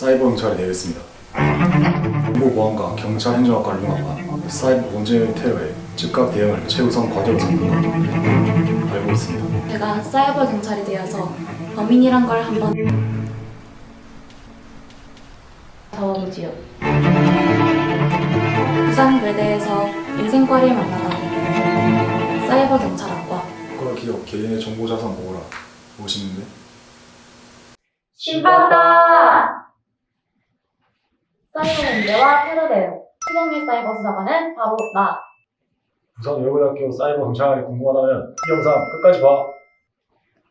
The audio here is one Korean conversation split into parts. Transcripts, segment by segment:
사이버 경찰이 되겠습니다. 정보보안과 경찰 행정학과를 융합한 사이버 범죄 테러에 즉각 대응을 최우선 과제로 삼는 것 알고 있습니다. 제가 사이버 경찰이 되어서 범인이란 걸 한번 적어보지요. 부산 외대에서 인생과를 만나다 사이버 경찰학과 국가 기업 개인의 정보 자산 보호라 무엇인데? 신받다! 사이버 문제와 테러 대응 수성일 사이버 수사관은 바로 나 부산 여고등학교 사이버 경찰이 궁금하다면 이 영상 끝까지 봐.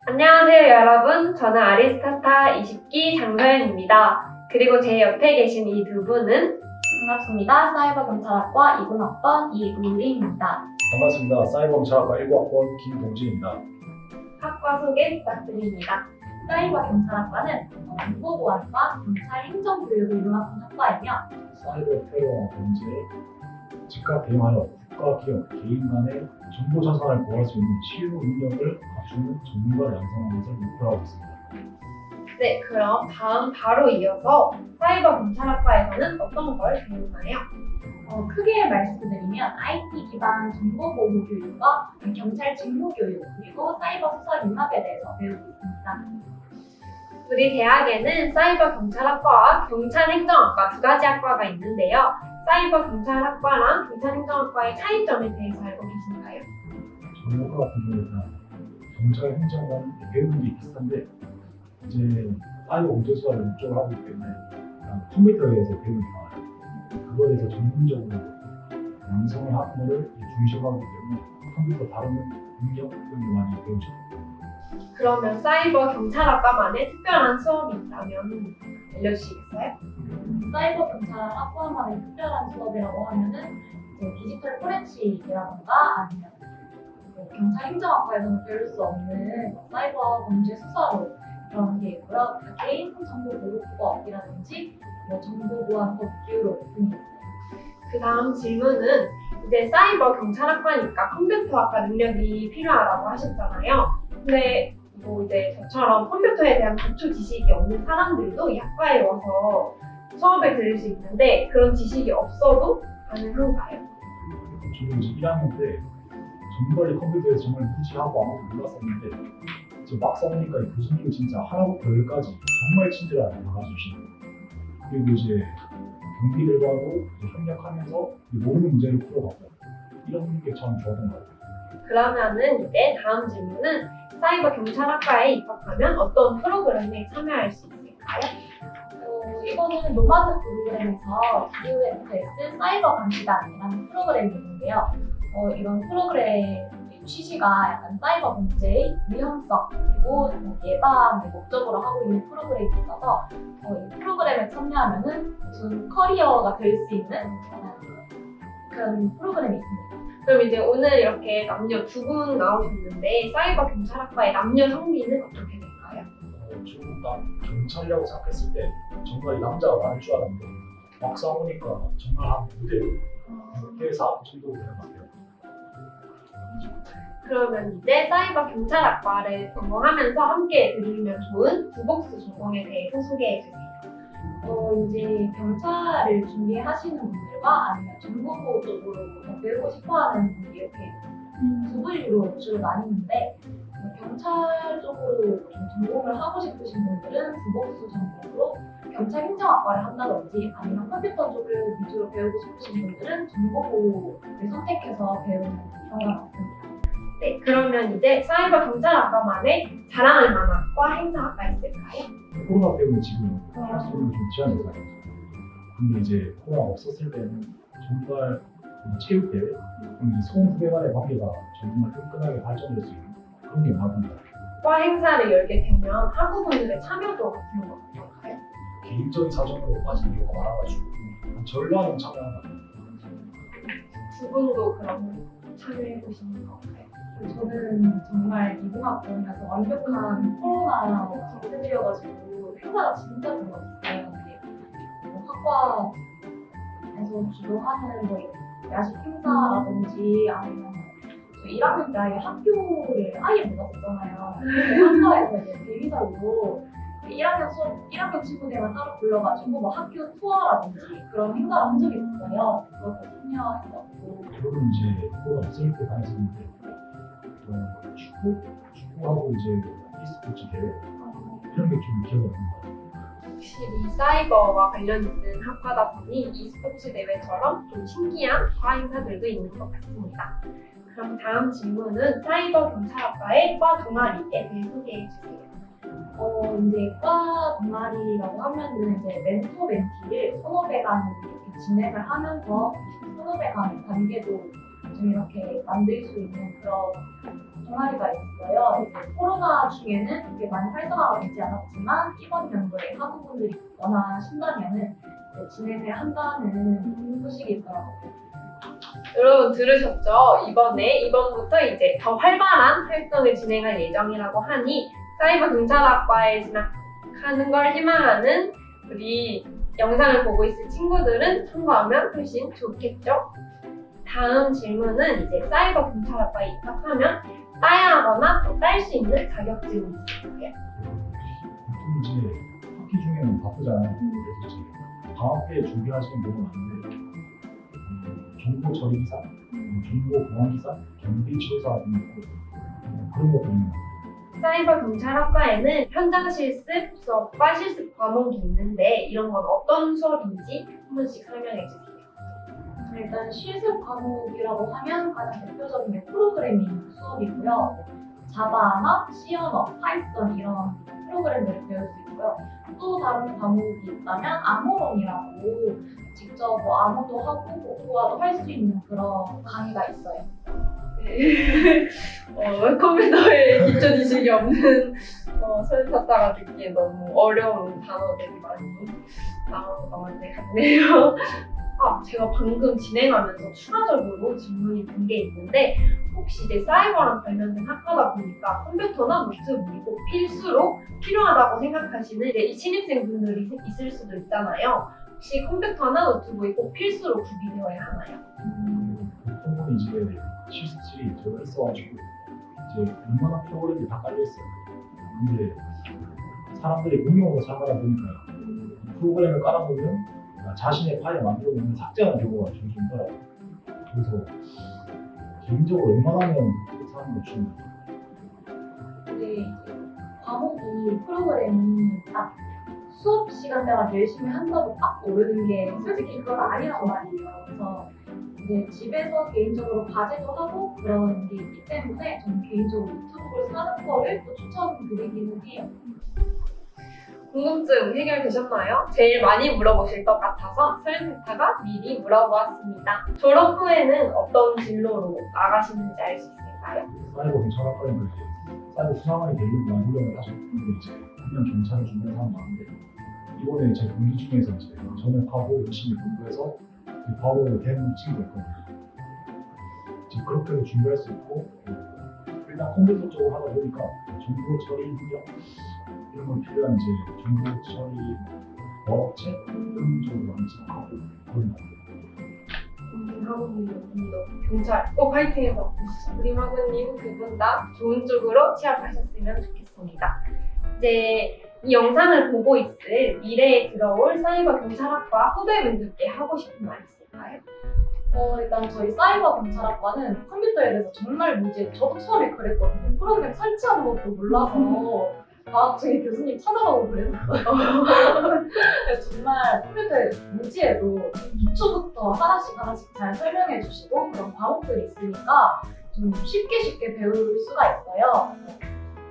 안녕하세요 여러분 저는 아리스타타 20기 장서연입니다 그리고 제 옆에 계신 이 두 분은 반갑습니다. 사이버 경찰학과 2군학번 이우리입니다. 반갑습니다. 사이버 경찰학과 1학번 김동진입니다. 학과 소개 부탁드립니다 사이버 경찰학과는 정보보안과 경찰 행정교육을 융합한 학과이며 사이버 테러와 범죄에 즉각 대응하여 국가 기업 개인 간의 정보 자산을 보호할 수 있는 실무 능력을 갖추는 전문가를 양성하는 것을 목표로 하고 있습니다. 네 그럼 다음 바로 이어서 사이버 경찰학과에서는 어떤 걸 배우나요? 어, 크게 말씀드리면 IT 기반 정보보호 교육과 경찰 직무 교육 그리고 사이버 수사 융합에 대해서 배우고 있습니다. 우리 대학에는 사이버 경찰학과와 경찰행정학과 두 가지 학과가 있는데요 사이버 경찰학과랑 경찰행정학과의 차이점에 대해서 알고 계신가요? 저희 학과 같은 경우에는 경찰 행정관 배우는 게 비슷한데 이제 사이버 범죄 수사를 목적으로 하기 때문에 컴퓨터에 의해서 배우는 게 많아요. 그거에 대해서 전문적으로 양성의 학문을 중심으로 하기 때문에 컴퓨터 다루는 능력 등을 많이 배우죠. 그러면 사이버 경찰학과만의 특별한 수업이 있다면 알려주시겠어요? 사이버 경찰학과만의 특별한 수업이라고 하면은 이제 디지털 포렌식이라던가 아니면 그 경찰 행정학과에서는 배울 수 없는 사이버 범죄 수사로 그런 게 있고요. 개인 정보 보호법이라든지 뭐 정보 보안법 규율 등이 그 다음 질문은 이제 사이버 경찰학과니까 컴퓨터학과 능력이 필요하다고 하셨잖아요. 근데 뭐 이제 저처럼 컴퓨터에 대한 기초 지식이 없는 사람들도 이 학과에 와서 수업을 들을 수 있는데 그런 지식이 없어도 가능한가요? 저도 이제 1학년 때 정말 컴퓨터에서 정말 무지하고 아무것도 몰랐었는데 이제 막상 오니까 이 교수님이 진짜 하나부터 열까지 정말 친절하게 알아주시고 그리고 이제 경비들과도 협력하면서 모르는 문제를 풀어가고 이런 게 참 좋았던 것 같아요. 그러면은 이제 다음 질문은 사이버 경찰학과에 입학하면 어떤 프로그램에 참여할 수 있을까요? 어, 이거는 노마드 프로그램에서 UFS 사이버 감시단이라는 프로그램이 있는데요. 어, 이런 프로그램의 취지가 약간 사이버 범죄의 위험성 그리고 뭐 예방을 목적으로 하고 있는 프로그램이 있어서 어, 이 프로그램에 참여하면은 무슨 커리어가 될 수 있는 그런 프로그램이 있습니다. 그럼 이제 오늘 이렇게 남녀 두 분 나오셨는데 사이버 경찰학과의 남녀 성비는 어떻게 될까요? 어, 저는 딱 경찰이라고 생각했을 때 정말 이 남자가 많을 줄 알았는데 막상 오니까 정말 한 5대 6대 4 정도 되는 것 같아요. 그러면 이제 사이버 경찰학과를 전공하면서 함께 들으면 좋은 부복수 전공에 대해서 소개해 주세요. 어, 이제 경찰을 준비하시는 분들과 아니면 정보보호 쪽으로 더 배우고 싶어하는 분들이 이렇게 두 분류로 주로 나뉘는데 어, 경찰 쪽으로 좀 전공을 하고 싶으신 분들은 부복수 전공으로 경찰 행정학과를 한다든지 아니면 컴퓨터 쪽을 위주로 배우고 싶으신 분들은 정보보호를 선택해서 배우는 경우가 많습니다. 네, 그러면 이제 사이버 경찰학과만의 자랑할 만한 과 행사학과 있을까요? 코로나 때문에 지금 할수는 좀 제한이 돼요. 근데 이제 코로나 없었을 때는 정말 뭐 체육대회, 그리고 이제 소후배 간의 관계가 정말 끈끈하게 발전될 수 있는 그런 게 같아요. 과 행사를 열게 되면 학우분들의 참여도 같은 건 어떨까요? 개인적인 사정으로 빠진 경우가 많아가지고 한 절반은 참여하는 것 같아요. 두 분도 그럼 참여해 보시는 건가요? 저는 정말 이분학번이라서 완벽한 코로나와 상태되어가지고 행사가 진짜 별로 없어요. 뭐 학과에서 주도하는 뭐 야식 행사라든지 아니면 저 1학년 때 아예 학교를 아예 못 갔었잖아요. 근데 학과에서 이제 대리사로 1학년 수업, 1학년 친구들만 따로 불러가지고 뭐 학교 투어라든지 그런 행사를 한 적이 있어요. 그것도 참여했었고. 저는 이제 그거 없을 때 다녔었는데 어, 축구? 축구하고 이제 e스포츠 대회 이런 게 좀 기억에 남는 것 같아요. 확실히 사이버와 관련 있는 학과다 보니 e스포츠 대회처럼 좀 신기한 과 행사들도 있는 것 같습니다. 그럼 다음 질문은 사이버 경찰학과의 과 동아리에 대해 소개해 주세요. 어, 이제 과 동아리라고 하면은 이제 멘토 멘티를 선후배간 진행을 하면서 선후배간 관계도 좀 이렇게 만들 수 있는 그런 동아리가 있어요. 코로나 중에는 이게 많이 활성화가 되지 않았지만 이번 연도에 학우분들이 원하신다면은 진행을 한다는 소식이 있더라고요. 여러분 들으셨죠? 이번에 이번부터 이제 더 활발한 활동을 진행할 예정이라고 하니 사이버 경찰학과에 진학하는 걸 희망하는 우리 영상을 보고 있을 친구들은 참고하면 훨씬 좋겠죠? 다음 질문은 이제 사이버 경찰학과에 입학하면 따야 하거나 또 딸 수 있는 자격증이 있을까요? 보통 이제 학기 중에는 바쁘잖아요. 그래서 이제 방학 때 준비하시는 경우는 많은데 음, 정보 처리 기사, 음, 정보 보안 기사, 경비 치료사 거 음, 그런 것도 있는 것 같아요. 사이버 경찰학과에는 현장 실습 수업과 실습 과목이 있는데 이런 건 어떤 수업인지 한 번씩 설명해 주세요. 일단 실습 과목이라고 하면 가장 대표적인 게 프로그래밍 수업이고요. 자바나 C언어, 파이썬 이런 프로그램들을 배울 수 있고요. 또 다른 과목이 있다면 암호론이라고 직접 뭐 암호도 하고 모국어도 할 수 있는 그런 강의가 있어요. 네. 어, 컴퓨터에 기초 지식이 없는 어, 소리 찾다가 듣기에 너무 어려운 단어들이 많이 나오는 것 같네요. 아, 제가 방금 진행하면서 추가적으로 질문이 든게 있는데 혹시 이제 사이버랑 관련된 학과다 보니까 컴퓨터나 노트북이 꼭 필수로 필요하다고 생각하시는 이제 이 신입생분들이 있을 수도 있잖아요. 혹시 컴퓨터나 노트북이 꼭 필수로 구비되어야 하나요? 음, 보통은 이제 실습실이 들어가 있어가지고 이제 웬만한 프로그램이 다 깔려 있어요. 근데 사람들이 응용으로 사용하다 보니까요. 프로그램을 깔아놓 으면 자신의 파일을 만들어 놓으면 삭제하는 경우가 종종 있더라고요. 그래서 개인적으로 웬만하면 하는 게 좋습니다. 근데 이제 과목이 프로그램이 딱 수업 시간 때만 열심히 한다고 딱 오르는 게 솔직히 그건 아니란 말이에요. 그래서 이제 집에서 개인적으로 과제도 하고 그런 게 있기 때문에 저는 개인적으로 노트북을 사는 거를 또 추천드리기는 해요. 궁금증 해결되셨나요? 제일 많이 물어보실 것 같아서 설센터가 미리 물어보았습니다. 졸업 후에는 어떤 진로로 나가시는지 알 수 있을까요? 사이버 경찰학과에도 이제 사이버 수사관이 많이 훈련을 하죠. 근데 이제 그냥 경찰을 준비하는 사람 많은데 이번에 제 동기 중에서 이제 전역하고 열심히 공부해서 바로 되는 친구가 있거든요. 이제 그렇게도 준비할 수 있고 어, 일단 컴퓨터 쪽으로 하다 보니까 정보 처리 능력 이런 걸 필요한 이제 정보 처리 업체 이런 쪽으로 많이 생각하고 그런 것 같아요. 우리 하구님도 경찰 꼭 화이팅해서 우리 하구님 두 분 다 좋은 쪽으로 취업하셨으면 좋겠습니다. 이제 이 영상을 보고 있을 미래에 들어올 사이버 경찰학과 후배분들께 하고 싶은 말 있을까요? 어, 일단 저희 사이버 경찰학과는 컴퓨터에 대해서 정말 무지해. 저도 처음에 그랬거든요. 프로그램 설치하는 것도 몰라서 방학 중에 교수님 찾아가고 그랬었어요. 정말 컴퓨터에 무지해도 기초부터 하나씩 하나씩 잘 설명해 주시고 그런 과목들이 있으니까 좀 쉽게 쉽게 배울 수가 있어요.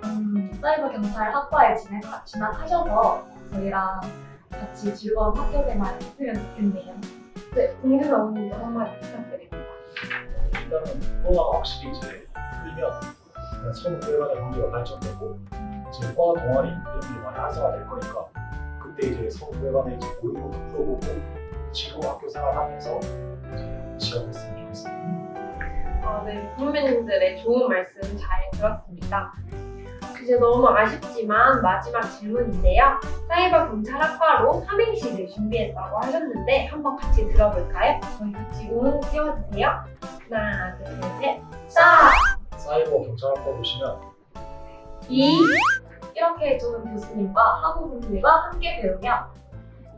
음, 사이버 경찰 학과에 진학, 진학하셔서 저희랑 같이 즐거운 학교 생활 했으면 좋겠네요. 네, 공진 언니도 한마디 부탁드립니다. 일단은 코로나가 확실히 이제 풀리면 일단 서울대간의 관계가 발전되고 이제 과 동아리 이런 게 많이 활성화 될 거니까 그때 이제 서울대간에 이제 모의고도 풀어보고 지금 학교 생활하면서 이제 취업했으면 좋겠습니다. 아, 네, 선배님들의 좋은 말씀 잘 들었습니다. 이제 너무 아쉽지만 마지막 질문인데요. 사이버 경찰학과로 삼행시를 준비했다고 하셨는데 한번 같이 들어볼까요? 저희 같이 웅 띄워주세요. 하나, 둘, 셋. 사, 사이버 경찰학과 보시면 이, 이렇게 좋은 교수님과 학우분들과 함께 배우며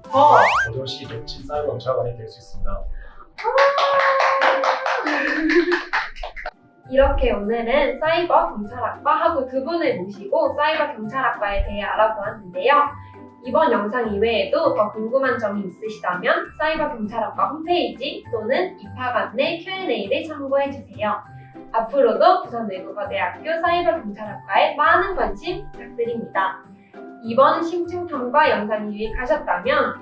더 버젓이 멋진 사이버 경찰관이 될 수 있습니다. 이렇게 오늘은 사이버 경찰학과 하고 두 분을 모시고 사이버 경찰학과에 대해 알아보았는데요. 이번 영상 이외에도 더 궁금한 점이 있으시다면 사이버 경찰학과 홈페이지 또는 입학 안내 Q&A를 참고해 주세요. 앞으로도 부산외국어대학교 사이버 경찰학과에 많은 관심 부탁드립니다. 이번 심층탐과 영상이 유익하셨다면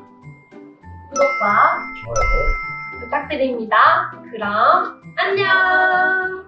구독과 좋아요. 부탁드립니다. 그럼 안녕!